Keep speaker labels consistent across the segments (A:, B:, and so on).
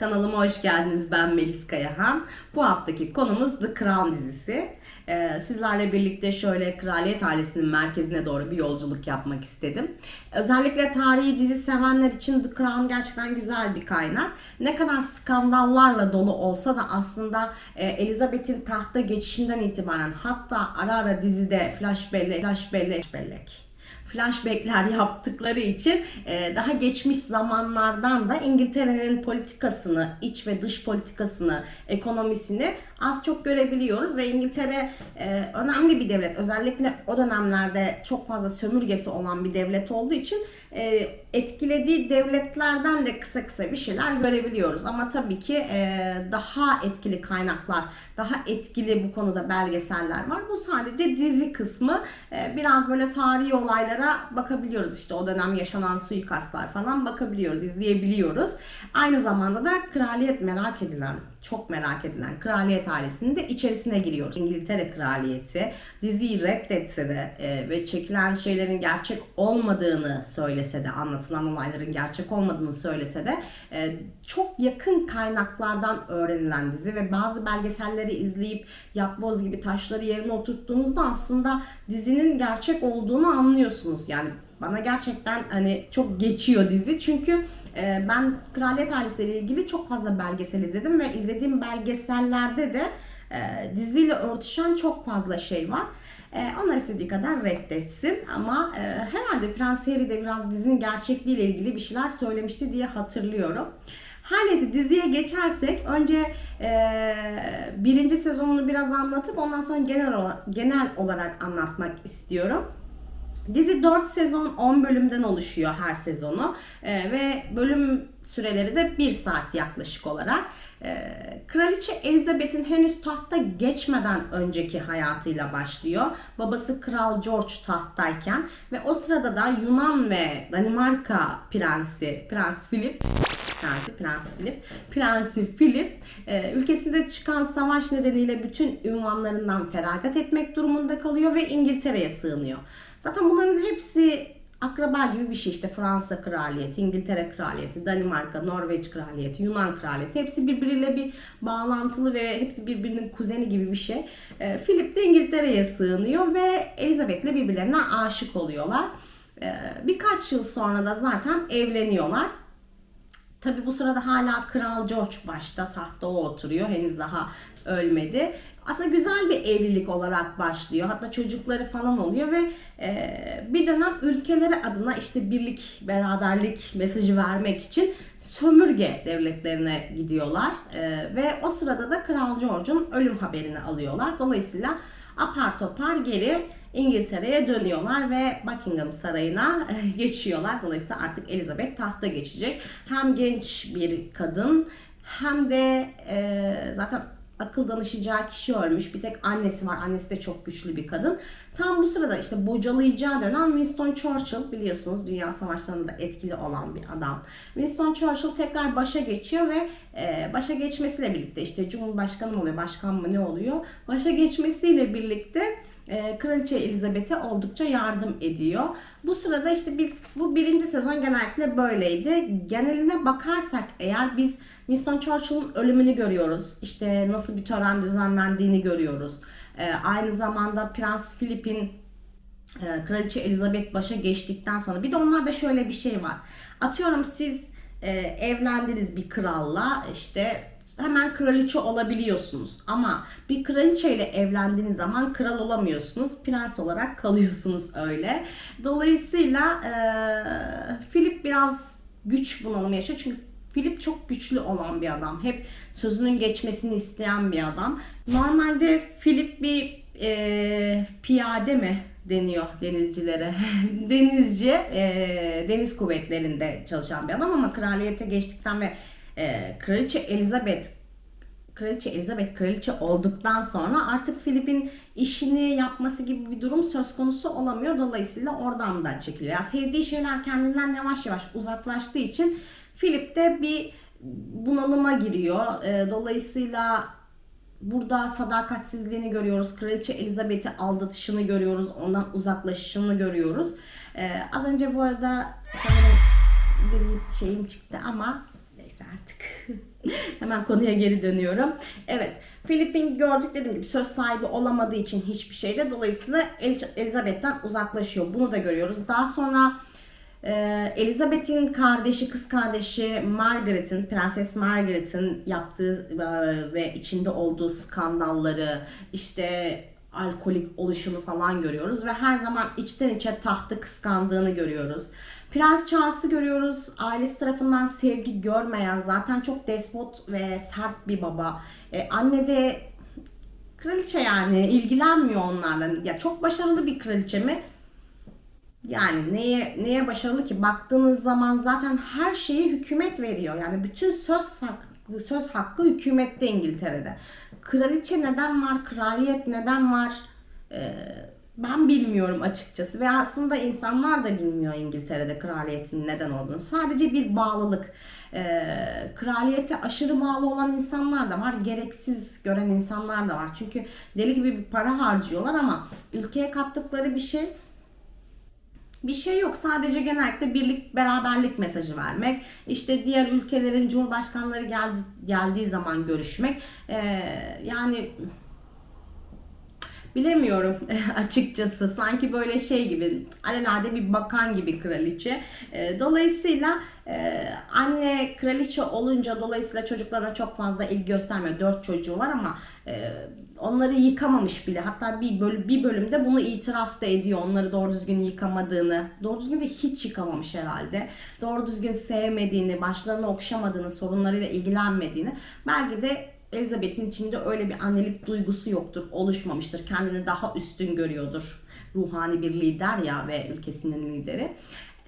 A: Kanalıma hoş geldiniz. Ben Melis Kayahan. Bu haftaki konumuz The Crown dizisi. Ee, sizlerle birlikte şöyle kraliyet ailesinin merkezine doğru bir yolculuk yapmak istedim. Özellikle tarihi dizi sevenler için The Crown gerçekten güzel bir kaynak. Ne kadar skandallarla dolu olsa da aslında e, Elizabeth'in tahta geçişinden itibaren hatta ara ara dizide flash bellek, flash bellek, bellek flashbackler yaptıkları için e, daha geçmiş zamanlardan da İngiltere'nin politikasını, iç ve dış politikasını, ekonomisini az çok görebiliyoruz ve İngiltere e, önemli bir devlet. Özellikle o dönemlerde çok fazla sömürgesi olan bir devlet olduğu için e, etkilediği devletlerden de kısa kısa bir şeyler görebiliyoruz. Ama tabii ki daha etkili kaynaklar, daha etkili bu konuda belgeseller var. Bu sadece dizi kısmı. Biraz böyle tarihi olaylara bakabiliyoruz. İşte o dönem yaşanan suikastlar falan bakabiliyoruz, izleyebiliyoruz. Aynı zamanda da kraliyet merak edilen, çok merak edilen kraliyet ailesinin de içerisine giriyoruz. İngiltere kraliyeti diziyi reddetse de e, ve çekilen şeylerin gerçek olmadığını söylese de, anlatılan olayların gerçek olmadığını söylese de e, çok yakın kaynaklardan öğrenilen dizi ve bazı belgeselleri izleyip yapboz gibi taşları yerine oturttuğunuzda aslında dizinin gerçek olduğunu anlıyorsunuz. Yani bana gerçekten hani çok geçiyor dizi çünkü e, ben Kraliyet Ailesi ile ilgili çok fazla belgesel izledim ve izlediğim belgesellerde de e, diziyle örtüşen çok fazla şey var. E, onlar istediği kadar reddetsin ama e, herhalde Prens Harry de biraz dizinin gerçekliğiyle ilgili bir şeyler söylemişti diye hatırlıyorum. Her neyse diziye geçersek önce e, birinci sezonunu biraz anlatıp ondan sonra genel olarak, genel olarak anlatmak istiyorum. Dizi 4 sezon 10 bölümden oluşuyor her sezonu Ee, ve bölüm süreleri de 1 saat yaklaşık olarak. Ee, Kraliçe Elizabeth'in henüz tahta geçmeden önceki hayatıyla başlıyor. Babası Kral George tahttayken ve o sırada da Yunan ve Danimarka prensi Prens Philip Prensi, Prens Philip. Prensi Philip e, ülkesinde çıkan savaş nedeniyle bütün ünvanlarından feragat etmek durumunda kalıyor ve İngiltere'ye sığınıyor. Zaten bunların hepsi akraba gibi bir şey işte Fransa kraliyeti, İngiltere kraliyeti, Danimarka, Norveç kraliyeti, Yunan kraliyeti hepsi birbiriyle bir bağlantılı ve hepsi birbirinin kuzeni gibi bir şey. E, Philip de İngiltere'ye sığınıyor ve Elizabeth'le birbirlerine aşık oluyorlar. E, birkaç yıl sonra da zaten evleniyorlar. Tabi bu sırada hala Kral George başta tahta o oturuyor. Henüz daha ölmedi. Aslında güzel bir evlilik olarak başlıyor. Hatta çocukları falan oluyor ve e, bir dönem ülkeleri adına işte birlik, beraberlik mesajı vermek için sömürge devletlerine gidiyorlar. E, ve o sırada da Kral George'un ölüm haberini alıyorlar. Dolayısıyla apar topar geri İngiltere'ye dönüyorlar ve Buckingham Sarayı'na eh, geçiyorlar. Dolayısıyla artık Elizabeth tahta geçecek. Hem genç bir kadın hem de e, zaten akıl danışacağı kişi ölmüş. Bir tek annesi var. Annesi de çok güçlü bir kadın. Tam bu sırada işte bocalayacağı dönem Winston Churchill biliyorsunuz dünya savaşlarında etkili olan bir adam. Winston Churchill tekrar başa geçiyor ve e, başa geçmesiyle birlikte işte Cumhurbaşkanı mı oluyor, başkan mı ne oluyor? Başa geçmesiyle birlikte e, Kraliçe Elizabeth'e oldukça yardım ediyor. Bu sırada işte biz bu birinci sezon genellikle böyleydi. Geneline bakarsak eğer biz Winston Churchill'ın ölümünü görüyoruz. İşte nasıl bir tören düzenlendiğini görüyoruz. E, aynı zamanda Prens Philip'in e, Kraliçe Elizabeth başa geçtikten sonra bir de onlarda şöyle bir şey var. Atıyorum siz e, evlendiniz bir kralla işte hemen kraliçe olabiliyorsunuz. Ama bir kraliçe ile evlendiğiniz zaman kral olamıyorsunuz. Prens olarak kalıyorsunuz öyle. Dolayısıyla e, Philip biraz güç bunalımı yaşıyor. Çünkü Philip çok güçlü olan bir adam. Hep sözünün geçmesini isteyen bir adam. Normalde Philip bir e, piyade mi deniyor denizcilere. Denizci, e, deniz kuvvetlerinde çalışan bir adam ama kraliyete geçtikten ve e, Kraliçe Elizabeth Kraliçe Elizabeth kraliçe olduktan sonra artık Filip'in işini yapması gibi bir durum söz konusu olamıyor. Dolayısıyla oradan da çekiliyor. Yani sevdiği şeyler kendinden yavaş yavaş uzaklaştığı için Philip de bir bunalıma giriyor. E, dolayısıyla burada sadakatsizliğini görüyoruz. Kraliçe Elizabeth'i aldatışını görüyoruz. Ondan uzaklaşışını görüyoruz. E, az önce bu arada sanırım gri şeyim çıktı ama artık. Hemen konuya geri dönüyorum. Evet, Filipin gördük dediğim gibi söz sahibi olamadığı için hiçbir şeyde dolayısıyla El- Elizabeth'ten uzaklaşıyor. Bunu da görüyoruz. Daha sonra e, Elizabeth'in kardeşi, kız kardeşi Margaret'in, Prenses Margaret'in yaptığı e, ve içinde olduğu skandalları, işte alkolik oluşunu falan görüyoruz ve her zaman içten içe tahtı kıskandığını görüyoruz. Prens Charles'ı görüyoruz. Ailesi tarafından sevgi görmeyen, zaten çok despot ve sert bir baba. E, anne de kraliçe yani ilgilenmiyor onlarla. Ya çok başarılı bir kraliçe mi? Yani neye neye başarılı ki? Baktığınız zaman zaten her şeyi hükümet veriyor. Yani bütün söz hakkı, söz hakkı hükümette İngiltere'de. Kraliçe neden var? Kraliyet neden var? Ee, ben bilmiyorum açıkçası ve aslında insanlar da bilmiyor İngiltere'de kraliyetin neden olduğunu. Sadece bir bağlılık. Ee, kraliyete aşırı bağlı olan insanlar da var. Gereksiz gören insanlar da var. Çünkü deli gibi bir para harcıyorlar ama ülkeye kattıkları bir şey bir şey yok. Sadece genellikle birlik, beraberlik mesajı vermek. İşte diğer ülkelerin cumhurbaşkanları geldi, geldiği zaman görüşmek. Ee, yani bilemiyorum açıkçası. Sanki böyle şey gibi alelade bir bakan gibi kraliçe. Ee, dolayısıyla e, anne kraliçe olunca dolayısıyla çocuklarına çok fazla ilgi göstermiyor. Dört çocuğu var ama e, onları yıkamamış bile. Hatta bir bölüm, bir bölümde bunu itiraf da ediyor. Onları doğru düzgün yıkamadığını. Doğru düzgün de hiç yıkamamış herhalde. Doğru düzgün sevmediğini, başlarını okşamadığını, sorunlarıyla ilgilenmediğini. Belki de Elizabeth'in içinde öyle bir annelik duygusu yoktur, oluşmamıştır. Kendini daha üstün görüyordur. Ruhani bir lider ya ve ülkesinin lideri.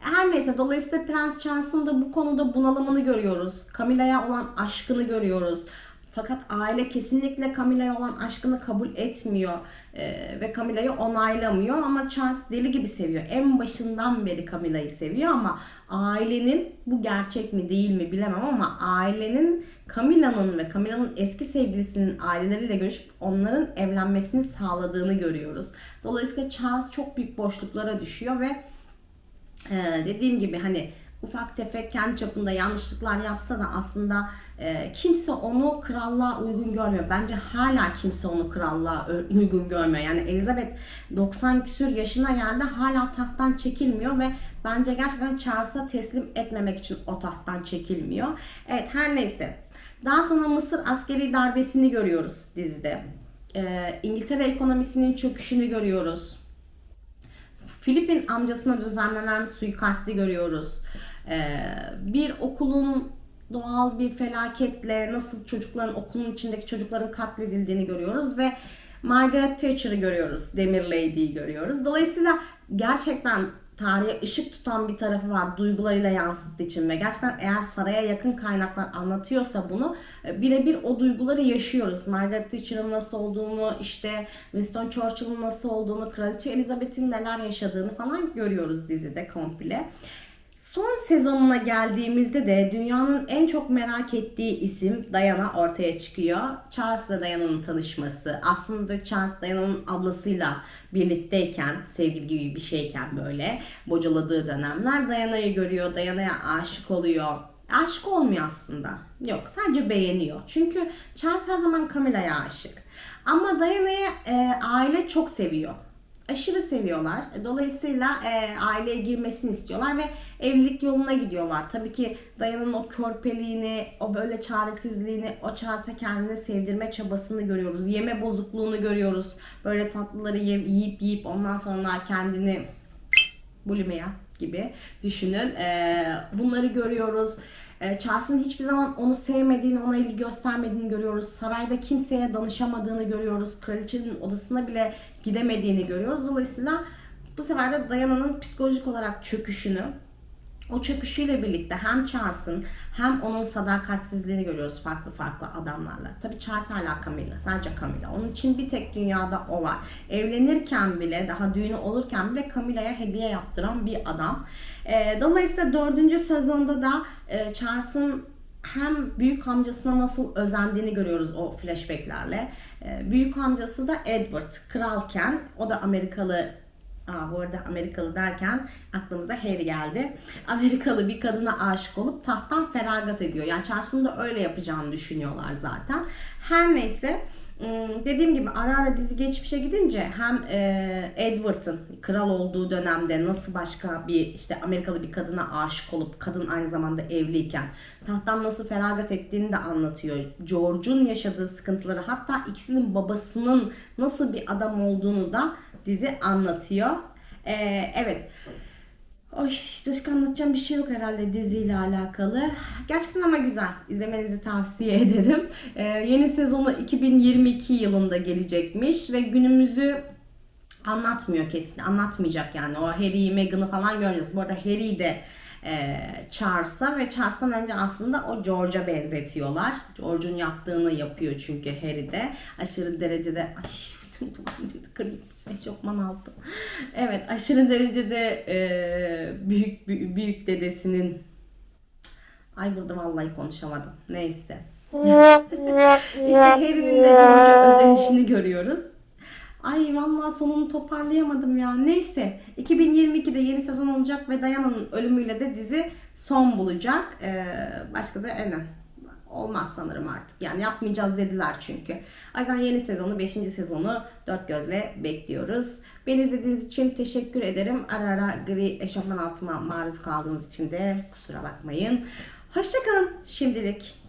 A: Her neyse dolayısıyla Prens Charles'ın da bu konuda bunalımını görüyoruz. Camilla'ya olan aşkını görüyoruz. Fakat aile kesinlikle Camilla'ya olan aşkını kabul etmiyor ee, ve Camilla'yı onaylamıyor ama Charles deli gibi seviyor. En başından beri Camilla'yı seviyor ama ailenin bu gerçek mi değil mi bilemem ama ailenin Camilla'nın ve Camilla'nın eski sevgilisinin aileleriyle görüşüp onların evlenmesini sağladığını görüyoruz. Dolayısıyla Charles çok büyük boşluklara düşüyor ve ee, dediğim gibi hani ufak tefek kendi çapında yanlışlıklar yapsa da aslında e, kimse onu krallığa uygun görmüyor. Bence hala kimse onu krallığa uygun görmüyor. Yani Elizabeth 90 küsür yaşına geldi hala tahttan çekilmiyor ve bence gerçekten Charles'a teslim etmemek için o tahttan çekilmiyor. Evet her neyse. Daha sonra Mısır askeri darbesini görüyoruz dizide. Ee, İngiltere ekonomisinin çöküşünü görüyoruz. Filipin amcasına düzenlenen suikasti görüyoruz. Ee, bir okulun doğal bir felaketle nasıl çocukların okulun içindeki çocukların katledildiğini görüyoruz ve Margaret Thatcher'ı görüyoruz. Demir Lady'yi görüyoruz. Dolayısıyla gerçekten tarihe ışık tutan bir tarafı var duygularıyla yansıttığı için ve gerçekten eğer saraya yakın kaynaklar anlatıyorsa bunu e, birebir o duyguları yaşıyoruz. Margaret Thatcher'ın nasıl olduğunu, işte Winston Churchill'ın nasıl olduğunu, Kraliçe Elizabeth'in neler yaşadığını falan görüyoruz dizide komple. Son sezonuna geldiğimizde de dünyanın en çok merak ettiği isim Diana ortaya çıkıyor. Charles ile Diana'nın tanışması. Aslında Charles Diana'nın ablasıyla birlikteyken, sevgili gibi bir şeyken böyle bocaladığı dönemler Diana'yı görüyor, Diana'ya aşık oluyor. Aşık olmuyor aslında. Yok sadece beğeniyor. Çünkü Charles her zaman Camilla'ya aşık. Ama Diana'yı e, aile çok seviyor aşırı seviyorlar. Dolayısıyla e, aileye girmesini istiyorlar ve evlilik yoluna gidiyorlar. Tabii ki Dayan'ın o körpeliğini, o böyle çaresizliğini, o Charles'a kendini sevdirme çabasını görüyoruz. Yeme bozukluğunu görüyoruz. Böyle tatlıları yiyip yiyip ondan sonra kendini bulimia gibi düşünün. E, bunları görüyoruz. E, Charles'ın hiçbir zaman onu sevmediğini, ona ilgi göstermediğini görüyoruz. Sarayda kimseye danışamadığını görüyoruz. Kraliçenin odasına bile gidemediğini görüyoruz. Dolayısıyla bu sefer de Diana'nın psikolojik olarak çöküşünü, o çöküşüyle birlikte hem Charles'ın hem onun sadakatsizliğini görüyoruz farklı farklı adamlarla. Tabii Charles hala Camilla, sadece Camilla. Onun için bir tek dünyada o var. Evlenirken bile, daha düğünü olurken bile Camilla'ya hediye yaptıran bir adam. Ee, dolayısıyla dördüncü sezonda da e, Charles'ın hem büyük amcasına nasıl özendiğini görüyoruz o flashbacklerle. Ee, büyük amcası da Edward kralken, o da Amerikalı Aa, bu arada Amerikalı derken aklımıza Harry geldi. Amerikalı bir kadına aşık olup tahttan feragat ediyor. Yani Charles'ın da öyle yapacağını düşünüyorlar zaten. Her neyse Hmm, dediğim gibi ara ara dizi geçmişe gidince hem e, Edward'ın kral olduğu dönemde nasıl başka bir işte Amerikalı bir kadına aşık olup kadın aynı zamanda evliyken tahttan nasıl feragat ettiğini de anlatıyor. George'un yaşadığı sıkıntıları hatta ikisinin babasının nasıl bir adam olduğunu da dizi anlatıyor. E, evet. Oy, başka anlatacağım bir şey yok herhalde diziyle alakalı. Gerçekten ama güzel. İzlemenizi tavsiye ederim. Ee, yeni sezonu 2022 yılında gelecekmiş ve günümüzü anlatmıyor kesin. Anlatmayacak yani. O Harry'i, Meghan'ı falan göreceğiz. Bu arada Harry'i de e, Charles'a ve Charles'tan önce aslında o George'a benzetiyorlar. George'un yaptığını yapıyor çünkü Harry de. Aşırı derecede... Ay bütün duvarları kırayım. Eşofman aldım. Evet aşırı derecede e, büyük büyük, büyük dedesinin Ay burada vallahi konuşamadım. Neyse. işte Harry'nin de George'a özenişini görüyoruz. Ay vallahi sonunu toparlayamadım ya. Neyse 2022'de yeni sezon olacak ve Diana'nın ölümüyle de dizi son bulacak. Ee, başka da enen olmaz sanırım artık. Yani yapmayacağız dediler çünkü. O yeni sezonu, 5. sezonu dört gözle bekliyoruz. Beni izlediğiniz için teşekkür ederim. Ara ara gri eşofman altıma maruz kaldığınız için de kusura bakmayın. Hoşçakalın şimdilik.